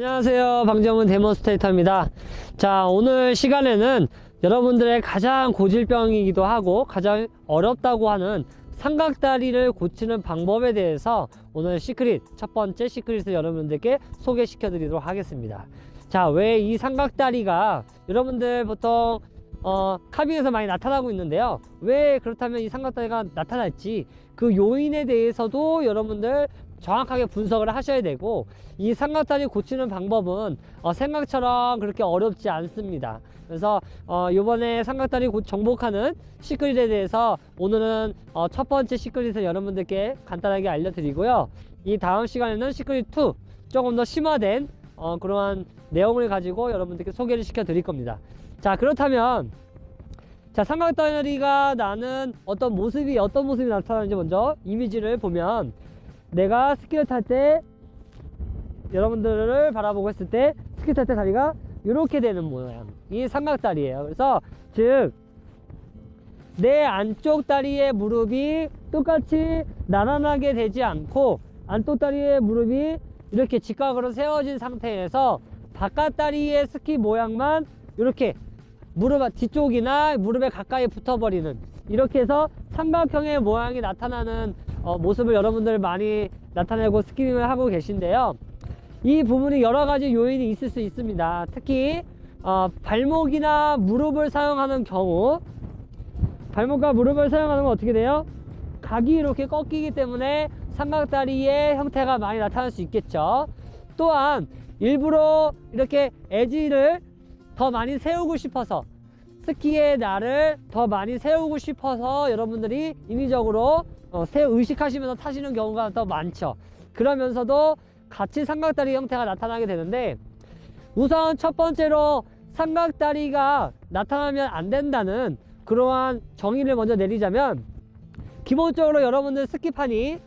안녕하세요. 방정은 데몬스트레이터입니다. 자, 오늘 시간에는 여러분들의 가장 고질병이기도 하고 가장 어렵다고 하는 삼각다리를 고치는 방법에 대해서 오늘 시크릿, 첫 번째 시크릿을 여러분들께 소개시켜 드리도록 하겠습니다. 자, 왜 이 삼각다리가 여러분들 보통 어, 카빙에서 많이 나타나고 있는데요. 왜 그렇다면 이 삼각다리가 나타날지 그 요인에 대해서도 여러분들 정확하게 분석을 하셔야 되고 이 삼각다리 고치는 방법은 어, 생각처럼 그렇게 어렵지 않습니다. 그래서 어, 이번에 삼각다리 고- 정복하는 시크릿에 대해서 오늘은 어, 첫 번째 시크릿을 여러분들께 간단하게 알려드리고요. 이 다음 시간에는 시크릿 2 조금 더 심화된 어, 그러한 내용을 가지고 여러분들께 소개를 시켜 드릴 겁니다. 자 그렇다면 자 삼각다리가 나는 어떤 모습이 어떤 모습이 나타나는지 먼저 이미지를 보면 내가 스키를 탈 때 여러분들을 바라보고 있을 때 스키 탈 때 다리가 이렇게 되는 모양 이 삼각다리예요. 그래서 즉 내 안쪽 다리의 무릎이 똑같이 나란하게 되지 않고 안쪽 다리의 무릎이 이렇게 직각으로 세워진 상태에서 바깥 다리의 스키 모양만 이렇게 무릎 뒤쪽이나 무릎에 가까이 붙어버리는 이렇게 해서 삼각형의 모양이 나타나는 어, 모습을 여러분들 많이 나타내고 스키링을 하고 계신데요. 이 부분이 여러 가지 요인이 있을 수 있습니다. 특히 어, 발목이나 무릎을 사용하는 경우 발목과 무릎을 사용하는 건 어떻게 돼요? 각이 이렇게 꺾이기 때문에 삼각다리의 형태가 많이 나타날 수 있겠죠. 또한 일부러 이렇게 에지를 더 많이 세우고 싶어서 스키의 날을 더 많이 세우고 싶어서 여러분들이 인위적으로 어, 세 의식하시면서 타시는 경우가 더 많죠. 그러면서도 같이 삼각다리 형태가 나타나게 되는데 우선 첫 번째로 삼각다리가 나타나면 안 된다는 그러한 정의를 먼저 내리자면 기본적으로 여러분들 스키판이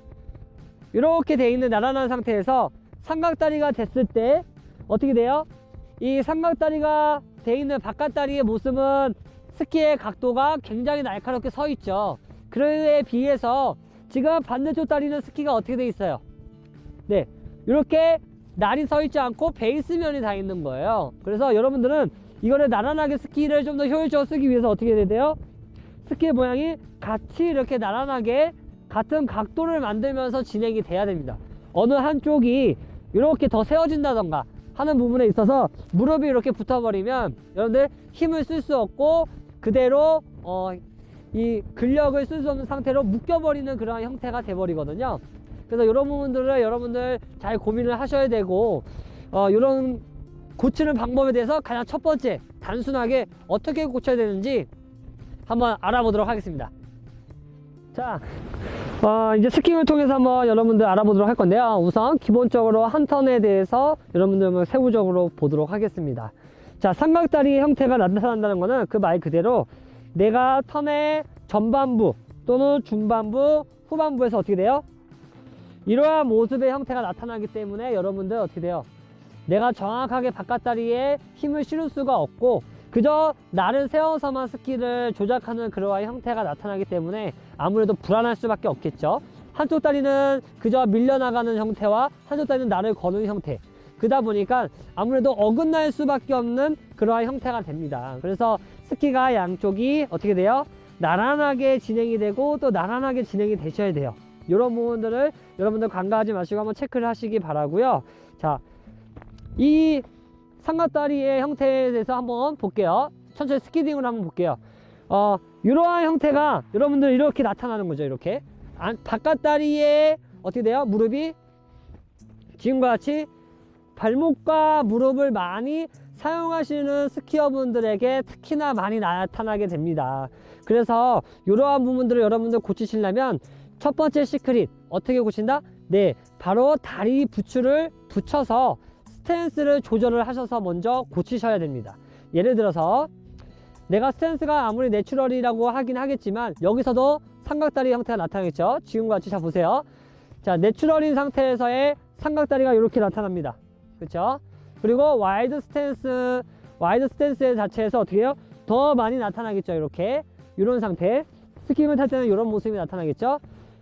이렇게 돼 있는 나란한 상태에서 삼각다리가 됐을 때 어떻게 돼요? 이 삼각다리가 돼 있는 바깥다리의 모습은 스키의 각도가 굉장히 날카롭게 서 있죠. 그에 비해서 지금 반대쪽 다리는 스키가 어떻게 돼 있어요? 네, 이렇게 날이 서 있지 않고 베이스면이 다 있는 거예요. 그래서 여러분들은 이거를 나란하게 스키를 좀 더 효율적으로 쓰기 위해서 어떻게 해야 돼요? 스키의 모양이 같이 이렇게 나란하게 같은 각도를 만들면서 진행이 돼야 됩니다. 어느 한쪽이 이렇게 더 세워진다던가 하는 부분에 있어서 무릎이 이렇게 붙어버리면 여러분들 힘을 쓸 수 없고 그대로 어, 이 근력을 쓸 수 없는 상태로 묶여버리는 그러한 형태가 돼버리거든요. 그래서 이런 부분들을 여러분들 잘 고민을 하셔야 되고 어, 이런 고치는 방법에 대해서 가장 첫 번째 단순하게 어떻게 고쳐야 되는지 한번 알아보도록 하겠습니다. 자, 어, 이제 스킹을 통해서 한번 여러분들 알아보도록 할 건데요. 우선 기본적으로 한 턴에 대해서 여러분들 세부적으로 보도록 하겠습니다. 자, 삼각다리 형태가 나타난다는 것은 그 말 그대로 내가 턴의 전반부 또는 중반부, 후반부에서 어떻게 돼요? 이러한 모습의 형태가 나타나기 때문에 여러분들 어떻게 돼요? 내가 정확하게 바깥다리에 힘을 실을 수가 없고 그저 나를 세워서만 스키를 조작하는 그러한 형태가 나타나기 때문에 아무래도 불안할 수밖에 없겠죠. 한쪽 다리는 그저 밀려나가는 형태와 한쪽 다리는 나를 거는 형태. 그다 보니까 아무래도 어긋날 수밖에 없는 그러한 형태가 됩니다. 그래서 스키가 양쪽이 어떻게 돼요? 나란하게 진행이 되고 또 나란하게 진행이 되셔야 돼요. 이런 부분들을 여러분들 간과하지 마시고 한번 체크를 하시기 바라고요. 자, 이 삼각다리의 형태에 대해서 한번 볼게요. 천천히 스키딩으로 한번 볼게요. 어, 이러한 형태가 여러분들 이렇게 나타나는 거죠. 이렇게 안, 바깥다리에 어떻게 돼요? 무릎이 지금과 같이 발목과 무릎을 많이 사용하시는 스키어분들에게 특히나 많이 나타나게 됩니다. 그래서 이러한 부분들을 여러분들 고치시려면 첫 번째 시크릿 어떻게 고친다? 네, 바로 다리 부츠를 붙여서 스탠스를 조절을 하셔서 먼저 고치셔야 됩니다. 예를 들어서 내가 스탠스가 아무리 내추럴이라고 하긴 하겠지만 여기서도 삼각다리 형태가 나타나겠죠. 지금과 같이 자 보세요. 자, 내추럴인 상태에서의 삼각다리가 이렇게 나타납니다. 그렇죠? 그리고 와이드 스탠스, 와이드 스탠스 자체에서 어떻게 해요? 더 많이 나타나겠죠. 이렇게 이런 상태. 스키을 탈 때는 이런 모습이 나타나겠죠.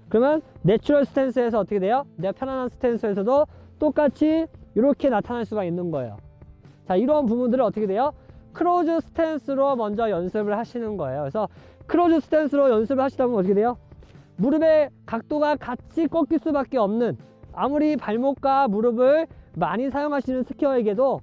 그러면 내추럴 스탠스에서 어떻게 돼요? 내가 편안한 스탠스에서도 똑같이 이렇게 나타날 수가 있는 거예요. 자, 이런 부분들은 어떻게 돼요? 크로즈 스탠스로 먼저 연습을 하시는 거예요. 그래서 크로즈 스탠스로 연습을 하시다 보면 어떻게 돼요? 무릎의 각도가 같이 꺾일 수밖에 없는 아무리 발목과 무릎을 많이 사용하시는 스키어에게도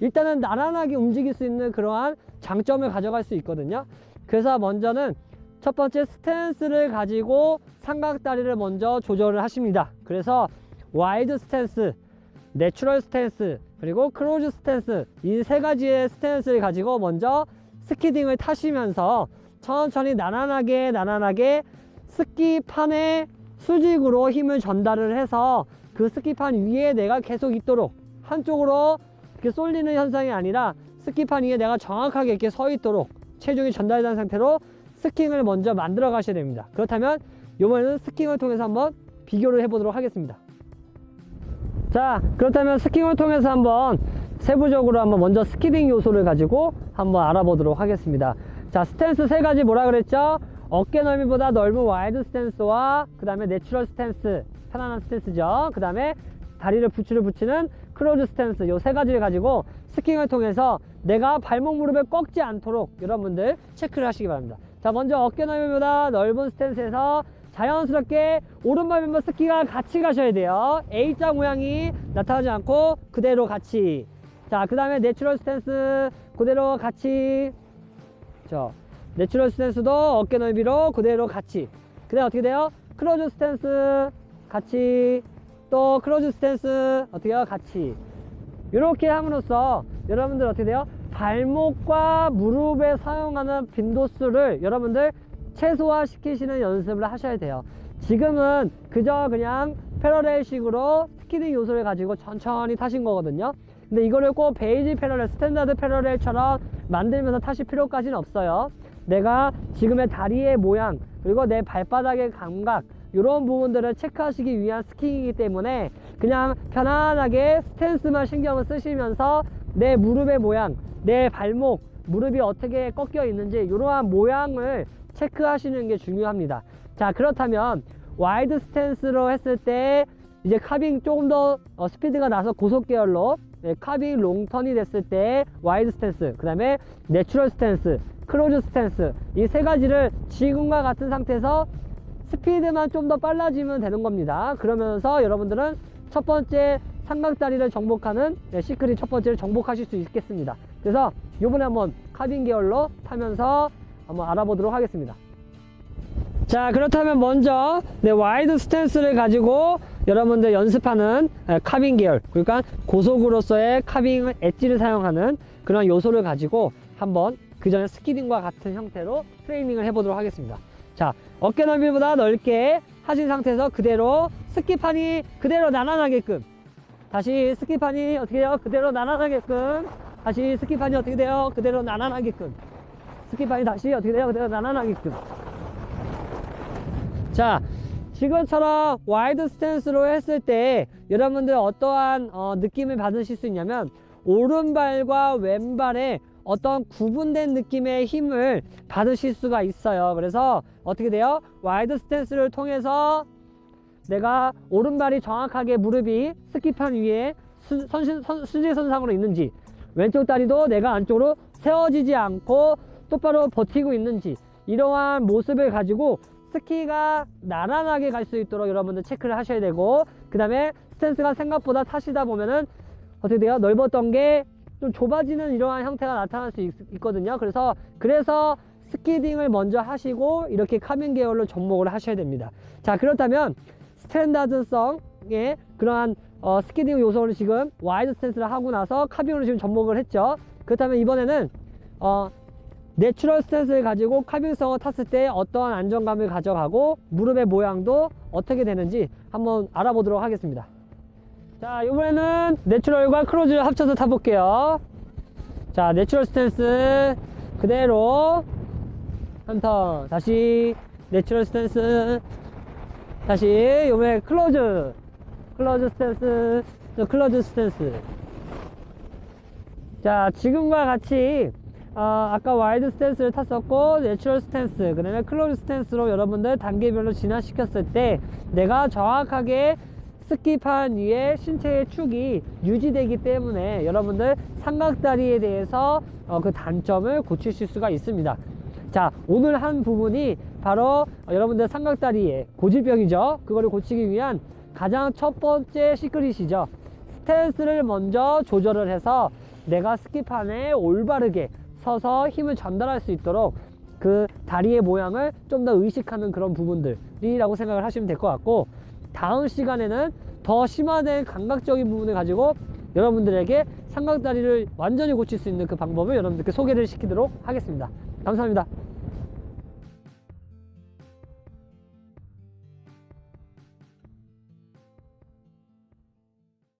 일단은 나란하게 움직일 수 있는 그러한 장점을 가져갈 수 있거든요. 그래서 먼저는 첫 번째 스탠스를 가지고 삼각다리를 먼저 조절을 하십니다. 그래서 와이드 스탠스, 내추럴 스탠스, 그리고 크로즈 스탠스 이 세 가지의 스탠스를 가지고 먼저 스키딩을 타시면서 천천히 나란하게 나란하게 스키판에 수직으로 힘을 전달을 해서 그 스키판 위에 내가 계속 있도록 한쪽으로 이렇게 쏠리는 현상이 아니라 스키판 위에 내가 정확하게 이렇게 서 있도록 체중이 전달된 상태로 스킹을 먼저 만들어 가셔야 됩니다. 그렇다면 이번에는 스킹을 통해서 한번 비교를 해보도록 하겠습니다. 자, 그렇다면 스킹을 통해서 한번 세부적으로 한번 먼저 스키딩 요소를 가지고 한번 알아보도록 하겠습니다. 자, 스탠스 세 가지 뭐라 그랬죠? 어깨 넓이보다 넓은 와이드 스탠스와 그 다음에 내추럴 스탠스, 편안한 스탠스죠. 그 다음에 다리를 부츠를 붙이는 크로즈 스탠스 요 세 가지를 가지고 스킹을 통해서 내가 발목 무릎을 꺾지 않도록 여러분들 체크를 하시기 바랍니다. 자, 먼저 어깨 넓이보다 넓은 스탠스에서 자연스럽게 오른발 왼발 스키가 같이 가셔야 돼요. A자 모양이 나타나지 않고 그대로 같이. 자, 그 다음에 내추럴 스탠스 그대로 같이. 저 내추럴 스탠스도 어깨 넓이로 그대로 같이. 그 다음 어떻게 돼요? 크로즈 스탠스 같이. 또 크로즈 스탠스 어떻게 해요? 같이. 이렇게 함으로써 여러분들 어떻게 돼요? 발목과 무릎에 사용하는 빈도수를 여러분들 최소화 시키시는 연습을 하셔야 돼요. 지금은 그저 그냥 패러렐식으로 스키딩 요소를 가지고 천천히 타신 거거든요. 근데 이거를 꼭 베이지 패러렐, 스탠다드 패러렐처럼 만들면서 타실 필요까지는 없어요. 내가 지금의 다리의 모양, 그리고 내 발바닥의 감각, 이런 부분들을 체크하시기 위한 스킹이기 때문에 그냥 편안하게 스탠스만 신경을 쓰시면서 내 무릎의 모양, 내 발목, 무릎이 어떻게 꺾여 있는지 이러한 모양을 체크하시는 게 중요합니다. 자, 그렇다면 와이드 스탠스로 했을 때 이제 카빙 조금 더 어, 스피드가 나서 고속 계열로 네, 카빙 롱턴이 됐을 때 와이드 스탠스, 그 다음에 내추럴 스탠스, 크로즈 스탠스 이 세 가지를 지금과 같은 상태에서 스피드만 좀 더 빨라지면 되는 겁니다. 그러면서 여러분들은 첫 번째 삼각다리를 정복하는 네, 시크릿 첫 번째를 정복하실 수 있겠습니다. 그래서 이번에 한번 카빙 계열로 타면서 한번 알아보도록 하겠습니다. 자 그렇다면 먼저 네, 와이드 스탠스를 가지고 여러분들 연습하는 에, 카빙 계열 그러니까 고속으로서의 카빙 엣지를 사용하는 그런 요소를 가지고 한번 그 전에 스키딩과 같은 형태로 트레이닝을 해보도록 하겠습니다. 자 어깨 넓이보다 넓게 하신 상태에서 그대로 스키판이 그대로 나란하게끔 다시 스키판이 어떻게 돼요? 그대로 나란하게끔 다시 스키판이 어떻게 돼요? 그대로 나란하게끔 스키판이 다시 어떻게 돼요? 그대로 나란하게끔 자 지금처럼 와이드 스탠스로 했을 때 여러분들 어떠한 어, 느낌을 받으실 수 있냐면 오른발과 왼발에 어떤 구분된 느낌의 힘을 받으실 수가 있어요 그래서 어떻게 돼요? 와이드 스탠스를 통해서 내가 오른발이 정확하게 무릎이 스키판 위에 수, 선신, 선, 수직선상으로 있는지 왼쪽 다리도 내가 안쪽으로 세워지지 않고 똑바로 버티고 있는지 이러한 모습을 가지고 스키가 나란하게 갈 수 있도록 여러분들 체크를 하셔야 되고 그 다음에 스탠스가 생각보다 타시다 보면은 어떻게 돼요? 넓었던 게 좀 좁아지는 이러한 형태가 나타날 수 있, 있거든요. 그래서 그래서 스키딩을 먼저 하시고 이렇게 카빙 계열로 접목을 하셔야 됩니다. 자 그렇다면 스탠다드성의 그러한 어, 스키딩 요소를 지금 와이드 스탠스를 하고 나서 카빙으로 지금 접목을 했죠. 그렇다면 이번에는 어, 내추럴 스탠스를 가지고 카빙성을 탔을 때 어떠한 안정감을 가져가고 무릎의 모양도 어떻게 되는지 한번 알아보도록 하겠습니다. 자 이번에는 내추럴과 크로즈를 합쳐서 타볼게요. 자 내추럴 스탠스 그대로 한 턴 다시 내추럴 스탠스 다시 요번에 클로즈 클로즈 스탠스 클로즈 스탠스. 자 지금과 같이 어, 아까 와이드 스탠스를 탔었고 내추럴 스탠스 그 다음에 클로즈 스탠스로 여러분들 단계별로 진화시켰을 때 내가 정확하게 스키판 위에 신체의 축이 유지되기 때문에 여러분들 삼각다리에 대해서 어, 그 단점을 고치실 수가 있습니다. 자, 오늘 한 부분이 바로 어, 여러분들 삼각다리의 고질병이죠. 그거를 고치기 위한 가장 첫 번째 시크릿이죠. 스탠스를 먼저 조절을 해서 내가 스키판에 올바르게 서서 힘을 전달할 수 있도록 그 다리의 모양을 좀 더 의식하는 그런 부분들이라고 생각을 하시면 될 것 같고 다음 시간에는 더 심화된 감각적인 부분을 가지고 여러분들에게 삼각다리를 완전히 고칠 수 있는 그 방법을 여러분들께 소개를 시키도록 하겠습니다. 감사합니다.